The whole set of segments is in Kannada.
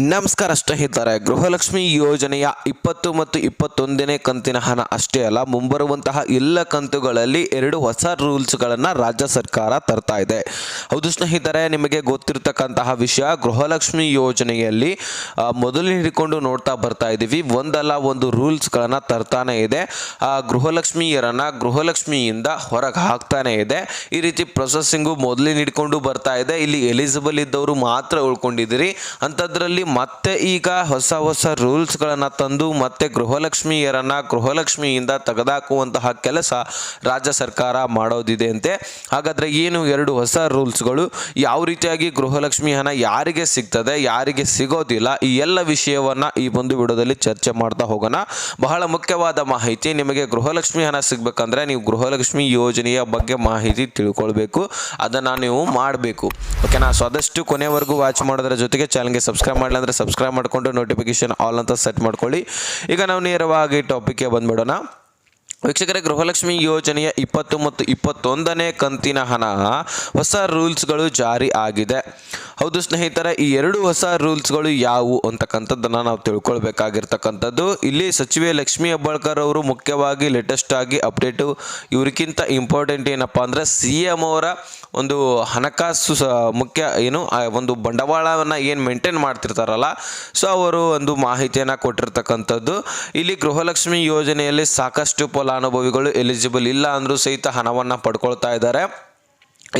ನಮಸ್ಕಾರ ಸ್ನೇಹಿತರೆ ಗೃಹಲಕ್ಷ್ಮಿ ಯೋಜನೆಯ ಇಪ್ಪತ್ತು ಮತ್ತು ಇಪ್ಪತ್ತೊಂದನೇ ಕಂತಿನ ಹಣ ಅಷ್ಟೇ ಅಲ್ಲ, ಮುಂಬರುವಂತಹ ಎಲ್ಲ ಕಂತುಗಳಲ್ಲಿ ಎರಡು ಹೊಸ ರೂಲ್ಸ್ಗಳನ್ನು ರಾಜ್ಯ ಸರ್ಕಾರ ತರ್ತಾ ಇದೆ. ಹೌದು ಸ್ನೇಹಿತರೆ, ನಿಮಗೆ ಗೊತ್ತಿರತಕ್ಕಂತಹ ವಿಷಯ, ಗೃಹಲಕ್ಷ್ಮಿ ಯೋಜನೆಯಲ್ಲಿ ಮೊದಲು ಹಿಡ್ಕೊಂಡು ನೋಡ್ತಾ ಬರ್ತಾ ಇದ್ದೀವಿ ಒಂದಲ್ಲ ಒಂದು ರೂಲ್ಸ್ಗಳನ್ನು ತರ್ತಾನೆ ಇದೆ. ಆ, ಗೃಹಲಕ್ಷ್ಮಿಯರನ್ನು ಗೃಹಲಕ್ಷ್ಮಿಯಿಂದ ಹೊರಗೆ ಹಾಕ್ತಾನೆ ಇದೆ. ಈ ರೀತಿ ಪ್ರೊಸೆಸಿಂಗು ಮೊದಲಿನ ಹಿಡ್ಕೊಂಡು ಬರ್ತಾ ಇದೆ. ಇಲ್ಲಿ ಎಲಿಜಿಬಲ್ ಇದ್ದವರು ಮಾತ್ರ ಉಳ್ಕೊಂಡಿದ್ದೀರಿ. ಅಂಥದ್ರಲ್ಲಿ ಮತ್ತೆ ಈಗ ಹೊಸ ಹೊಸ ರೂಲ್ಸ್ಗಳನ್ನು ತಂದು ಮತ್ತೆ ಗೃಹಲಕ್ಷ್ಮಿಯರನ್ನ ಗೃಹಲಕ್ಷ್ಮಿಯಿಂದ ತೆಗೆದಾಕುವಂತಹ ಕೆಲಸ ರಾಜ್ಯ ಸರ್ಕಾರ ಮಾಡೋದಿದೆ ಅಂತೆ ಹಾಗಾದ್ರೆ ಏನು ಎರಡು ಹೊಸ ರೂಲ್ಸ್ಗಳು? ಯಾವ ರೀತಿಯಾಗಿ ಗೃಹಲಕ್ಷ್ಮಿ ಹಣ ಯಾರಿಗೆ ಸಿಗ್ತದೆ, ಯಾರಿಗೆ ಸಿಗೋದಿಲ್ಲ, ಈ ಎಲ್ಲ ವಿಷಯವನ್ನ ಈ ಒಂದು ವಿಡಿಯೋದಲ್ಲಿ ಚರ್ಚೆ ಮಾಡ್ತಾ ಹೋಗೋಣ. ಬಹಳ ಮುಖ್ಯವಾದ ಮಾಹಿತಿ, ನಿಮಗೆ ಗೃಹಲಕ್ಷ್ಮಿ ಹಣ ಸಿಗ್ಬೇಕಂದ್ರೆ ನೀವು ಗೃಹಲಕ್ಷ್ಮಿ ಯೋಜನೆಯ ಬಗ್ಗೆ ಮಾಹಿತಿ ತಿಳ್ಕೊಳ್ಬೇಕು, ಅದನ್ನು ನೀವು ಮಾಡಬೇಕು. ಓಕೆನಾ? ಸೊ ಕೊನೆವರೆಗೂ ವಾಚ್ ಮಾಡೋದ್ರ ಜೊತೆಗೆ ಚಾನಲ್ಗೆ ಸಬ್ಸ್ಕ್ರೈಬ್ ಮಾಡಲಿ ಅಂದರೆ ಸಬ್ಸ್ಕ್ರೈಬ್ ಮಾಡಿಕೊಂಡು ನೋಟಿಫಿಕೇಶನ್ ಆಲ್ ಅಂತ ಸೆಟ್ ಮಾಡ್ಕೊಳ್ಳಿ. ಈಗ ನಾವು ನೇರವಾಗಿ ಟಾಪಿಕ್ಗೆ ಬಂದ್ಬಿಡೋಣ. ವೀಕ್ಷಕರೇ, ಗೃಹಲಕ್ಷ್ಮಿ ಯೋಜನೆಯ ಇಪ್ಪತ್ತು ಮತ್ತು ಇಪ್ಪತ್ತೊಂದನೇ ಕಂತಿನ ಹಣ ಹೊಸ ರೂಲ್ಸ್ಗಳು ಜಾರಿ ಆಗಿದೆ. ಹೌದು ಸ್ನೇಹಿತರೆ, ಈ ಎರಡು ಹೊಸ ರೂಲ್ಸ್ಗಳು ಯಾವುವು ಅಂತಕ್ಕಂಥದ್ದನ್ನು ನಾವು ತಿಳ್ಕೊಳ್ಬೇಕಾಗಿರ್ತಕ್ಕಂಥದ್ದು. ಇಲ್ಲಿ ಸಚಿವೆ ಲಕ್ಷ್ಮೀ ಹೆಬ್ಬಾಳ್ಕರ್ ಅವರು ಮುಖ್ಯವಾಗಿ ಲೇಟೆಸ್ಟ್ ಆಗಿ ಅಪ್ಡೇಟು ಇವ್ರಿಗಿಂತ ಇಂಪಾರ್ಟೆಂಟ್ ಏನಪ್ಪ ಅಂದರೆ ಸಿ ಎಂ ಅವರ ಒಂದು ಹಣಕಾಸು ಮುಖ್ಯ ಏನು ಒಂದು ಬಂಡವಾಳವನ್ನು ಏನು ಮೇಂಟೈನ್ ಮಾಡ್ತಿರ್ತಾರಲ್ಲ ಸೊ ಅವರು ಒಂದು ಮಾಹಿತಿಯನ್ನು ಕೊಟ್ಟಿರ್ತಕ್ಕಂಥದ್ದು. ಇಲ್ಲಿ ಗೃಹಲಕ್ಷ್ಮಿ ಯೋಜನೆಯಲ್ಲಿ ಸಾಕಷ್ಟು ಫಲಾನುಭವಿಗಳು ಎಲಿಜಿಬಲ್ ಇಲ್ಲ ಅಂದರೂ ಸಹಿತ ಹಣವನ್ನ ಪಡ್ಕೊಳ್ತಾ ಇದ್ದಾರೆ.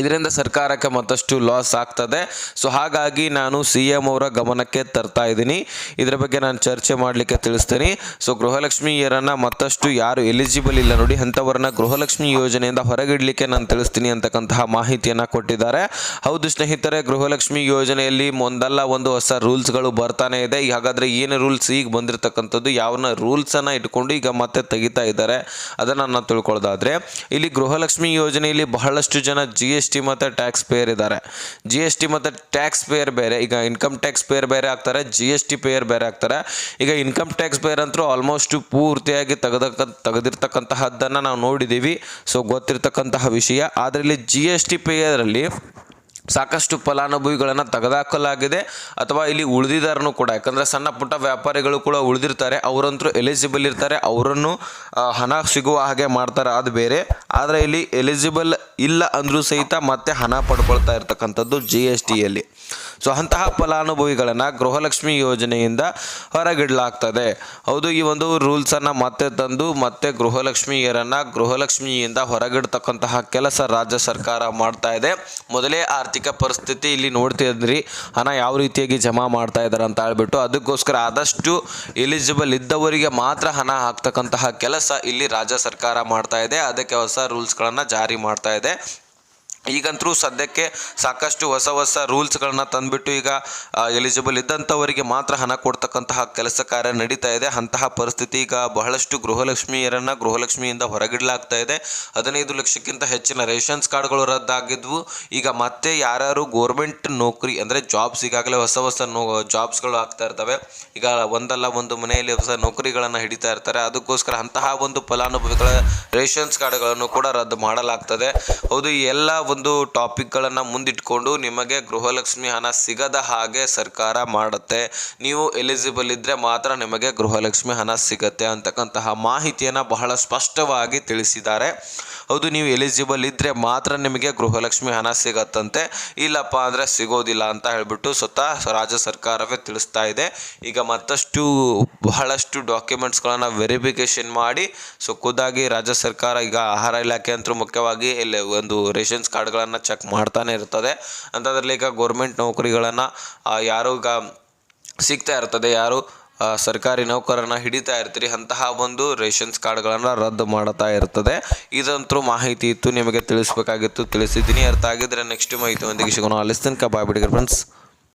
ಇದರಿಂದ ಸರ್ಕಾರಕ್ಕೆ ಮತ್ತಷ್ಟು ಲಾಸ್ ಆಗ್ತದೆ. ಸೊ ಹಾಗಾಗಿ ನಾನು ಸಿ ಎಂ ಅವರ ಗಮನಕ್ಕೆ ತರ್ತಾ ಇದ್ದೀನಿ. ಇದರ ಬಗ್ಗೆ ನಾನು ಚರ್ಚೆ ಮಾಡಲಿಕ್ಕೆ ತಿಳಿಸ್ತೀನಿ. ಸೊ ಗೃಹಲಕ್ಷ್ಮಿಯರನ್ನು ಮತ್ತಷ್ಟು ಯಾರು ಎಲಿಜಿಬಲ್ ಇಲ್ಲ ನೋಡಿ, ಅಂಥವ್ರನ್ನ ಗೃಹಲಕ್ಷ್ಮಿ ಯೋಜನೆಯಿಂದ ಹೊರಗಿಡಲಿಕ್ಕೆ ನಾನು ತಿಳಿಸ್ತೀನಿ ಅಂತಕ್ಕಂತಹ ಮಾಹಿತಿಯನ್ನು ಕೊಟ್ಟಿದ್ದಾರೆ. ಹೌದು ಸ್ನೇಹಿತರೆ, ಗೃಹಲಕ್ಷ್ಮಿ ಯೋಜನೆಯಲ್ಲಿ ಒಂದಲ್ಲ ಒಂದು ಹೊಸ ರೂಲ್ಸ್ಗಳು ಬರ್ತಾನೆ ಇದೆ. ಹಾಗಾದರೆ ಏನು ರೂಲ್ಸ್ ಈಗ ಬಂದಿರತಕ್ಕಂಥದ್ದು ಯಾವನ್ನ ರೂಲ್ಸನ್ನು ಇಟ್ಕೊಂಡು ಈಗ ಮತ್ತೆ ತೆಗಿತಾ ಇದ್ದಾರೆ. ಅದನ್ನು ನಾನು ತಿಳ್ಕೊಳ್ಳೋದಾದ್ರೆ ಇಲ್ಲಿ ಗೃಹಲಕ್ಷ್ಮಿ ಯೋಜನೆಯಲ್ಲಿ ಬಹಳಷ್ಟು ಜನ ಜಿ ಎಸ್ ಟಿ ಮತ್ತು ಟ್ಯಾಕ್ಸ್ ಪೇಯರ್ ಇದ್ದಾರೆ ಜಿ ಎಸ್ ಟಿ ಮತ್ತು ಟ್ಯಾಕ್ಸ್ ಪೇಯರ್ ಬೇರೆ, ಈಗ ಇನ್ಕಮ್ ಟ್ಯಾಕ್ಸ್ ಪೇಯರ್ ಬೇರೆ ಆಗ್ತಾರೆ ಜಿ ಎಸ್ ಟಿ ಪೇಯರ್ ಬೇರೆ ಆಗ್ತಾರೆ. ಈಗ ಇನ್ಕಮ್ ಟ್ಯಾಕ್ಸ್ ಪೇಯರ್ ಅಂತೂ ಆಲ್ಮೋಸ್ಟ್ ಪೂರ್ತಿಯಾಗಿ ತೆಗೆದಕ್ಕ ತೆಗೆದಿರ್ತಕ್ಕಂತಹದ್ದನ್ನು ನಾವು ನೋಡಿದ್ದೀವಿ ಸೊ ಗೊತ್ತಿರ್ತಕ್ಕಂತಹ ವಿಷಯ. ಆದರೆ ಇಲ್ಲಿ ಜಿ ಎಸ್ ಟಿ ಪೇಯರಲ್ಲಿ ಸಾಕಷ್ಟು ಫಲಾನುಭವಿಗಳನ್ನು ತೆಗೆದುಹಾಕಲಾಗಿದೆ ಅಥವಾ ಇಲ್ಲಿ ಉಳಿದಿದ್ದಾರನು ಕೂಡ. ಯಾಕಂದರೆ ಸಣ್ಣ ಪುಟ್ಟ ವ್ಯಾಪಾರಿಗಳು ಕೂಡ ಉಳಿದಿರ್ತಾರೆ. ಅವರಂತೂ ಎಲಿಜಿಬಲ್ ಇರ್ತಾರೆ. ಅವರನ್ನು ಹಣ ಸಿಗುವ ಹಾಗೆ ಮಾಡ್ತಾರೆ. ಅದು ಬೇರೆ. ಆದರೆ ಇಲ್ಲಿ ಎಲಿಜಿಬಲ್ ಇಲ್ಲ ಅಂದರೂ ಸಹಿತ ಮತ್ತೆ ಹಣ ಪಡ್ಕೊಳ್ತಾ ಇರ್ತಕ್ಕಂಥದ್ದು ಜಿ ಎಸ್ ಟಿಯಲ್ಲಿ ಸೊ ಅಂತಹ ಫಲಾನುಭವಿಗಳನ್ನು ಗೃಹಲಕ್ಷ್ಮಿ ಯೋಜನೆಯಿಂದ ಹೊರಗಿಡಲಾಗ್ತದೆ. ಹೌದು, ಈ ಒಂದು ರೂಲ್ಸನ್ನು ಮತ್ತೆ ತಂದು ಮತ್ತೆ ಗೃಹಲಕ್ಷ್ಮಿಯರನ್ನು ಗೃಹಲಕ್ಷ್ಮಿಯಿಂದ ಹೊರಗಿಡ್ತಕ್ಕಂತಹ ಕೆಲಸ ರಾಜ್ಯ ಸರ್ಕಾರ ಮಾಡ್ತಾ ಇದೆ. ಮೊದಲೇ ಆರ್ಥಿಕ ಪರಿಸ್ಥಿತಿ ಇಲ್ಲಿ ನೋಡ್ತಿದ್ರಿ. ಹಣ ಯಾವ ರೀತಿಯಾಗಿ ಜಮಾ ಮಾಡ್ತಾ ಇದ್ದಾರೆ ಅಂತ ಹೇಳ್ಬಿಟ್ಟು ಅದಕ್ಕೋಸ್ಕರ ಆದಷ್ಟು ಎಲಿಜಿಬಲ್ ಇದ್ದವರಿಗೆ ಮಾತ್ರ ಹಣ ಹಾಕ್ತಕ್ಕಂತಹ ಕೆಲಸ ಇಲ್ಲಿ ರಾಜ್ಯ ಸರ್ಕಾರ ಮಾಡ್ತಾ ಇದೆ. ಅದಕ್ಕೆ ಹೊಸ ರೂಲ್ಸ್ಗಳನ್ನು ಜಾರಿ ಮಾಡ್ತಾ ಇದೆ. ಇರುತ್ತೆ ಈಗಂತರೂ ಸದ್ಯಕ್ಕೆ ಸಾಕಷ್ಟು ಹೊಸ ಹೊಸ ರೂಲ್ಸ್ಗಳನ್ನ ತಂದುಬಿಟ್ಟು ಈಗ ಎಲಿಜಿಬಲ್ ಇದ್ದಂಥವರಿಗೆ ಮಾತ್ರ ಹಣ ಕೊಡ್ತಕ್ಕಂತಹ ಕೆಲಸ ಕಾರ್ಯ ನಡೀತಾ ಇದೆ. ಅಂತಹ ಪರಿಸ್ಥಿತಿ ಈಗ ಬಹಳಷ್ಟು ಗೃಹಲಕ್ಷ್ಮಿಯರನ್ನು ಗೃಹಲಕ್ಷ್ಮಿಯಿಂದ ಹೊರಗಿಡಲಾಗ್ತಾ ಇದೆ. ಹದಿನೈದು ಲಕ್ಷಕ್ಕಿಂತ ಹೆಚ್ಚಿನ ರೇಷನ್ಸ್ ಕಾರ್ಡ್ಗಳು ರದ್ದಾಗಿದ್ವು. ಈಗ ಮತ್ತೆ ಯಾರ್ಯಾರು ಗೋರ್ಮೆಂಟ್ ನೌಕರಿ ಅಂದರೆ ಜಾಬ್ಸ್ ಈಗಾಗಲೇ ಹೊಸ ಹೊಸ ನೋ, ಜಾಬ್ಸ್ಗಳು ಆಗ್ತಾ ಇರ್ತವೆ. ಈಗ ಒಂದಲ್ಲ ಒಂದು ಮನೆಯಲ್ಲಿ ಹೊಸ ನೌಕರಿಗಳನ್ನು ಹಿಡಿತಾ ಇರ್ತಾರೆ. ಅದಕ್ಕೋಸ್ಕರ ಅಂತಹ ಒಂದು ಫಲಾನುಭವಿಗಳ ರೇಷನ್ಸ್ ಕಾರ್ಡ್ಗಳನ್ನು ಕೂಡ ರದ್ದು ಮಾಡಲಾಗ್ತದೆ. ಹೌದು, ಈ ಎಲ್ಲ ಒಂದು ಟಾಪಿಕ್ಗಳನ್ನು ಮುಂದಿಟ್ಕೊಂಡು ನಿಮಗೆ ಗೃಹಲಕ್ಷ್ಮಿ ಹಣ ಸಿಗದ ಹಾಗೆ ಸರ್ಕಾರ ಮಾಡುತ್ತೆ. ನೀವು ಎಲಿಜಿಬಲ್ ಇದ್ದರೆ ಮಾತ್ರ ನಿಮಗೆ ಗೃಹಲಕ್ಷ್ಮಿ ಹಣ ಸಿಗತ್ತೆ ಅಂತಕ್ಕಂತಹ ಮಾಹಿತಿಯನ್ನು ಬಹಳ ಸ್ಪಷ್ಟವಾಗಿ ತಿಳಿಸಿದ್ದಾರೆ. ಹೌದು, ನೀವು ಎಲಿಜಿಬಲ್ ಇದ್ದರೆ ಮಾತ್ರ ನಿಮಗೆ ಗೃಹಲಕ್ಷ್ಮಿ ಹಣ ಸಿಗತ್ತಂತೆ. ಇಲ್ಲಪ್ಪ ಅಂದರೆ ಸಿಗೋದಿಲ್ಲ ಅಂತ ಹೇಳಿಬಿಟ್ಟು ಸ್ವತಃ ರಾಜ್ಯ ಸರ್ಕಾರವೇ ತಿಳಿಸ್ತಾ ಇದೆ. ಈಗ ಮತ್ತಷ್ಟು ಬಹಳಷ್ಟು ಡಾಕ್ಯುಮೆಂಟ್ಸ್ಗಳನ್ನು ವೆರಿಫಿಕೇಷನ್ ಮಾಡಿ ಸೊ ಖುದ್ದಾಗಿ ರಾಜ್ಯ ಸರ್ಕಾರ ಈಗ ಆಹಾರ ಇಲಾಖೆ ಅಂತೂ ಮುಖ್ಯವಾಗಿ ಇಲ್ಲಿ ಒಂದು ರೇಷನ್ಸ್ ಕಾರ್ಡ್ಗಳನ್ನು ಚೆಕ್ ಮಾಡ್ತಾನೆ ಇರ್ತದೆ. ಅಂಥದ್ರಲ್ಲಿ ಈಗ ಗೌರ್ಮೆಂಟ್ ನೌಕರಿಗಳನ್ನು ಯಾರು ಈಗ ಸಿಗ್ತಾ ಇರ್ತದೆ, ಯಾರು ಸರ್ಕಾರಿ ನೌಕರನ್ನ ಹಿಡಿತಾ ಇರ್ತೀರಿ. ಅಂತಹ ಒಂದು ರೇಷನ್ಸ್ ಕಾರ್ಡ್ಗಳನ್ನು ರದ್ದು ಮಾಡ್ತಾ ಇರ್ತದೆ. ಇದಂತೂ ಮಾಹಿತಿ ಇತ್ತು, ನಿಮಗೆ ತಿಳಿಸಬೇಕಾಗಿತ್ತು, ತಿಳಿಸಿದ್ದೀನಿ. ಅರ್ಥ ಆಗಿದ್ರೆ ನೆಕ್ಸ್ಟ್ ಮಾಹಿತಿ ಒಂದಿಗೆ ಸಿಗೋಣ ಅಲ್ಲಿಸ್ತನಕ ಬಾಯ್ ಫ್ರೆಂಡ್ಸ್